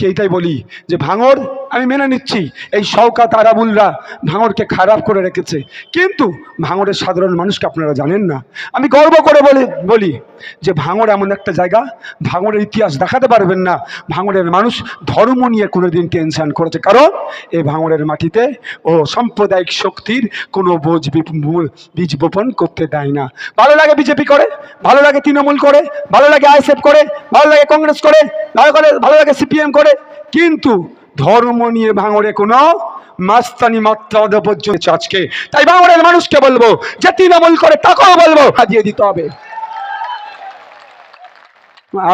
এইটাই বলি যে ভাঙর আমি মেনে নিচ্ছি। এই শওকাত আরাবুলরা ভাঙরকে খারাপ করে রেখেছে। কিন্তু ভাঙরের সাধারণ মানুষকে আপনারা জানেন না। আমি গর্ব করে বলে, বলি যে ভাঙর এমন একটা জায়গা ভাঙরের ইতিহাস দেখাতে পারবেন না। ভাঙরের মানুষ ধর্ম নিয়ে কোনোদিন টেনশান করেছে। কারণ এই ভাঙরের মাটিতে ও সাম্প্রদায়িক শক্তির কোনো বোঝ বীজ বপন করতে দেয় না। ভালো লাগে বিজেপি করে, ভালো লাগে তৃণমূল করে, ভালো লাগে আইএসএফ করে, ভালো লাগে কংগ্রেস করে ভালো করে ভালো লাগে সিপিএম করে। কিন্তু ধর্ম নিয়ে ভাঙড়ে কোনো মাস্তানি মাত্রা পর্যন্ত আজকে। তাই ভাঙড়ের মানুষকে বলব, যে তৃণমূল করে তাকেও বলব, হাজিয়ে দিতে হবে।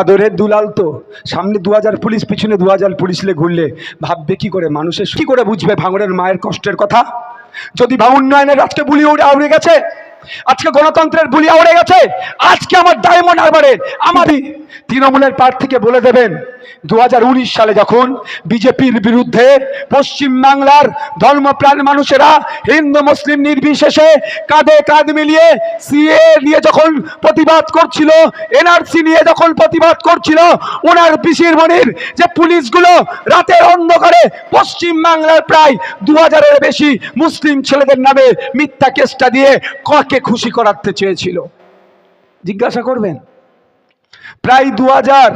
আদরের দুলাল তো, সামনে দু হাজার পুলিশ, পিছনে দু হাজার পুলিশ লে ঘুরলে ভাববে কি করে মানুষের? কি করে বুঝবে ভাঙড়ের মায়ের কষ্টের কথা? যদি বা উন্নয়নের আজকে বুলি উড়ে আউড়ে গেছে আজকে গণতন্ত্রের বুলি উড়ে গেছে। আজকে আমার ডায়মন্ড হারবারে আমারই তৃণমূলের প্রার্থীকে বলে দেবেন দু সালে যখন বিজেপির বিরুদ্ধে পশ্চিম বাংলার ধর্মপ্রাণ মানুষেরা হিন্দু মুসলিম নির্বিশেষে কাঁধে কাঁধ মিলিয়ে সিএ নিয়ে যখন প্রতিবাদ করছিল এনআরসি নিয়ে যখন প্রতিবাদ করছিল ওনার পিসির মনির যে পুলিশগুলো রাতের অন্ধকারে পশ্চিম বাংলার প্রায় দু হাজারের বেশি মুসলিম ছেলেদের নামে মিথ্যা কেসটা দিয়ে কাকে খুশি করাতে চেয়েছিল? জিজ্ঞাসা করবেন? প্রায় দু হাজার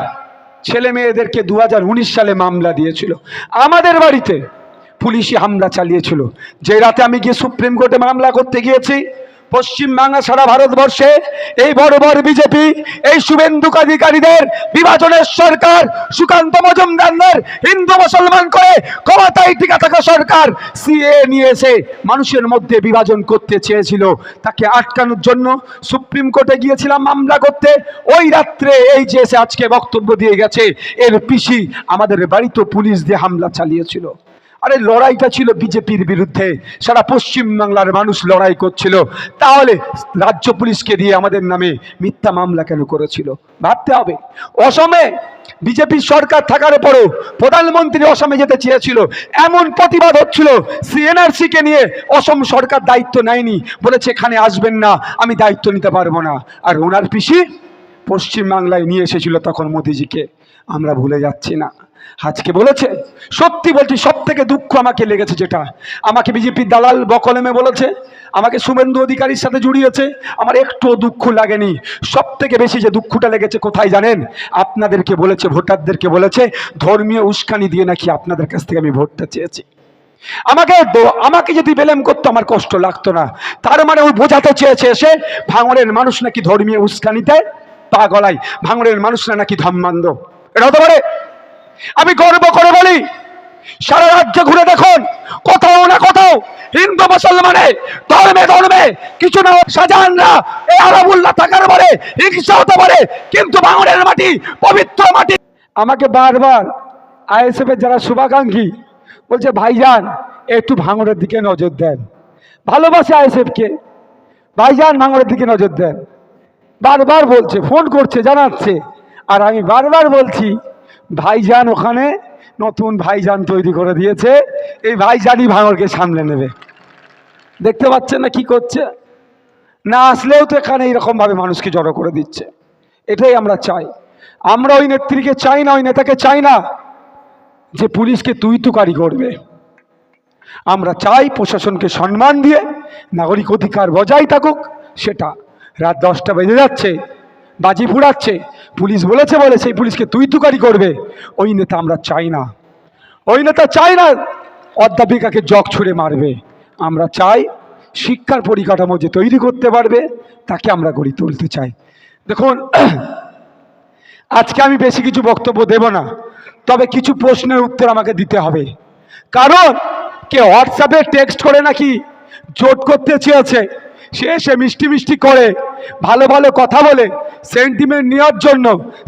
ছেলে মেয়েদেরকে দু হাজার উনিশ সালে মামলা দিয়েছিল। আমাদের বাড়িতে পুলিশি হামলা চালিয়েছিল। যে রাতে আমি গিয়ে সুপ্রিম কোর্টে মামলা করতে গিয়েছি পশ্চিম বাংলা সারা ভারতবর্ষে এই বড় বড় বিজেপি, এই শুভেন্দু অধিকারীদের বিভাজনের সরকার, সুকান্ত মজুমদারদের হিন্দু মুসলমান করে ক্ষমতায় টিকা থাকা সরকার সিএ নিয়ে এসে মানুষের মধ্যে বিভাজন করতে চেয়েছিল, তাকে আটকানোর জন্য সুপ্রিম কোর্টে গিয়েছিলাম মামলা করতে। ওই রাত্রে এই যে এসে আজকে বক্তব্য দিয়ে গেছে, এর পিসি আমাদের বাড়িতে পুলিশ দিয়ে হামলা চালিয়েছিল। আরে লড়াইটা ছিল বিজেপির বিরুদ্ধে। সারা পশ্চিম বাংলার মানুষ লড়াই করছিল। তাহলে রাজ্য পুলিশকে দিয়ে আমাদের নামে মিথ্যা মামলা কেন করেছিল? ভাবতে হবে। অসমে বিজেপির সরকার থাকার পরেও প্রধানমন্ত্রী অসমে যেতে চেয়েছিল। এমন প্রতিবাদ হচ্ছিল সিএনআরসি কে নিয়ে অসম সরকার দায়িত্ব নেয়নি বলেছে, এখানে আসবেন না, আমি দায়িত্ব নিতে পারব না। আর ওনার পিসি পশ্চিম বাংলায় নিয়ে এসেছিল তখন মোদিজিকে। আমরা ভুলে যাচ্ছি না। আজকে বলেছে, সত্যি বলছি সব থেকে দুঃখ আমাকে লেগেছে যেটা। আমাকে বিজেপির দালাল বকলেমে বলেছে, আমাকে শুভেন্দু অধিকারীর সাথে জুড়িয়েছে, আমার একটু দুঃখ লাগেনি। সব থেকে বেশি যে দুঃখটা লেগেছে কোথায় জানেন? আপনাদেরকে বলেছে, ভোটারদেরকে বলেছে, ধর্মীয় উস্কানি দিয়ে নাকি আপনাদের কাছ থেকে আমি ভোটটা চেয়েছি। আমাকে আমাকে যদি বেলেম করতো, আমার কষ্ট লাগতো না। তার মানে ও বোঝাতে চেয়েছে এসে ভাঙড়ের মানুষ নাকি ধর্মীয় উস্কানিতে পা গলায় ভাঙড়ের মানুষরা নাকি ধর্মান্ধ। এটা হতে পারে আমি গর্ব করে বলি, সারা রাজ্য ঘুরে দেখুন, কোথাও না কোথাও হিন্দু, মুসলমানে, ধর্মে ধর্মে কিছু না সাজানরা এই আরাবুল্লাহ থাকার পরে, হিংসা হতে পারে, কিন্তু ভাঙড়ের মাটি, পবিত্র মাটি। আমাকে বারবার আইএসএফ এর যারা শুভাকাঙ্ক্ষী, বলছে, ভাইজান, একটু ভাঙড়ের দিকে নজর দেন। ভালোবাসে আইএসএফকে ভাইজান ভাঙড়ের দিকে নজর দেন। বারবার বলছে, ফোন করছে, জানাচ্ছে। আর আমি বারবার বলছি ভাইজান ওখানে নতুন ভাইজান তৈরি করে দিয়েছে। এই ভাইজানই ভাঙরকে সামলে নেবে। দেখতে পাচ্ছেন না কি করছে? না আসলেও তো এখানে এইরকমভাবে মানুষকে জড়ো করে দিচ্ছে। এটাই আমরা চাই। আমরা ওই নেত্রীকে চাই না, ওই নেতাকে চাই না যে পুলিশকে তুই তুকারি করবে। আমরা চাই প্রশাসনকে সম্মান দিয়ে নাগরিক অধিকার বজায় থাকুক, সেটা। রাত দশটা বেজে যাচ্ছে, বাজি ফুরাচ্ছে পুলিশ বলেছে বলে সেই পুলিশকে তুই তুকারি করবে। ওই নেতা আমরা চাই না। ওই নেতা চাই না, অধ্যাপিকাকে জগ ছুঁড়ে মারবে। আমরা চাই শিক্ষার পরিকাঠামো যে তৈরি করতে পারবে, তাকে আমরা গড়ে তুলতে চাই। দেখুন, আজকে আমি বেশি কিছু বক্তব্য দেব না, তবে কিছু প্রশ্নের উত্তর আমাকে দিতে হবে। কারণ, কে হোয়াটসঅ্যাপে টেক্সট করে নাকি জোট করতে চেয়েছে, সে সে মিষ্টি মিষ্টি করে, ভালো ভালো কথা বলে সেন্টিমেন্ট নেওয়ার জন্য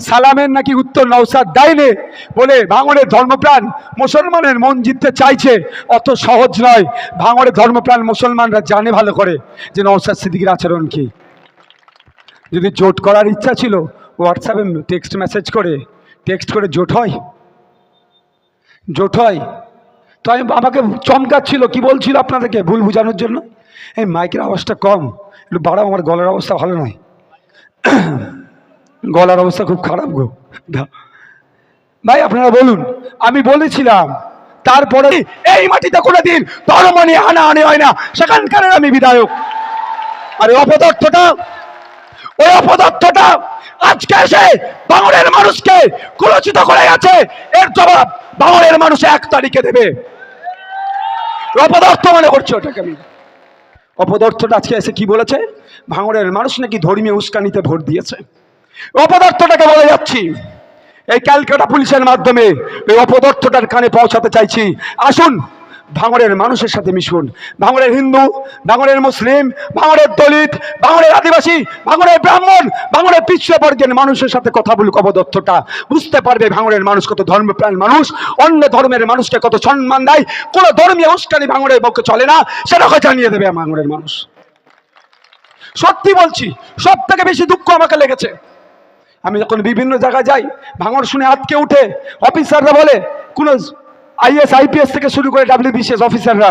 সালামের নাকি উত্তর নৌসাদ দেয়নি বলে ভাঙড়ের ধর্মপ্রাণ মুসলমানের মন জিততে চাইছে, অত সহজ নয়। ভাঙড়ের ধর্মপ্রাণ মুসলমানরা জানে ভালো করে যে নৌসাদ সিদ্দিকির আচরণ কী। যদি জোট করার ইচ্ছা ছিল, হোয়াটসঅ্যাপে টেক্সট মেসেজ করে, টেক্সট করে জোট হয়। জোট হয়। তো আমি আমাকে চমকাচ্ছিল, কি বলছিল আপনাদেরকে ভুল বোঝানোর জন্য? এই মাইকের আওয়াজটা কম, একটু বাড়াও, আমার গলার অবস্থা ভালো নয়। গলার অবস্থা খুব খারাপ গো। ভাই, আপনারা বলুন, আমি বলেছিলাম, তারপরে এই মাটিতে কোনো কোনোদিন ধর্ম নিয়ে হানাহানি হয় না, সেখানকার আমি বিধায়ক। আর অপদার্থটা, ওই অপদার্থটা আজকে এসে বাংলার মানুষকে কুলচিত করে গেছে। এর জবাব বাংলার মানুষ এক তারিখে দেবে। অপদার্থ মনে করছে ওটাকে আমি। অপদার্থটা আজকে এসে কি বলেছে? ভাঙড়ের মানুষ নাকি ধর্মীয় উস্কানিতে ভোট দিয়েছে। অপদার্থটাকে বলে যাচ্ছি। এই ক্যালকাটা পুলিশের মাধ্যমে এই অপদার্থটার কানে পৌঁছাতে চাইছি। আসুন ভাঙড়ের মানুষের সাথে মিশুন। ভাঙড়ের হিন্দু ভাঙড়ের মুসলিম ভাঙড়ের দলিত ভাঙড়ের আদিবাসী ভাঙড়ের ব্রাহ্মণ ভাঙড়ের পিছিয়ে বর্গের মানুষের সাথে কথা বলুক অবদত্তটা। বুঝতে পারবে ভাঙড়ের মানুষ কত ধর্মপ্রাণ মানুষ, অন্য ধর্মের মানুষকে কত সম্মান দেয়, কোনো ধর্মীয় উস্কানি ভাঙড়ের পক্ষে চলে না, সেটাকে জানিয়ে দেবে ভাঙড়ের মানুষ। সত্যি বলছি সব থেকে বেশি দুঃখ আমাকে লেগেছে। আমি যখন বিভিন্ন জায়গায় যাই ভাঙর শুনে আটকে উঠে, অফিসাররা বলে, কোনো আইএস আইপিএস থেকে শুরু করে ডাব্লিউ বিসিএস অফিসাররা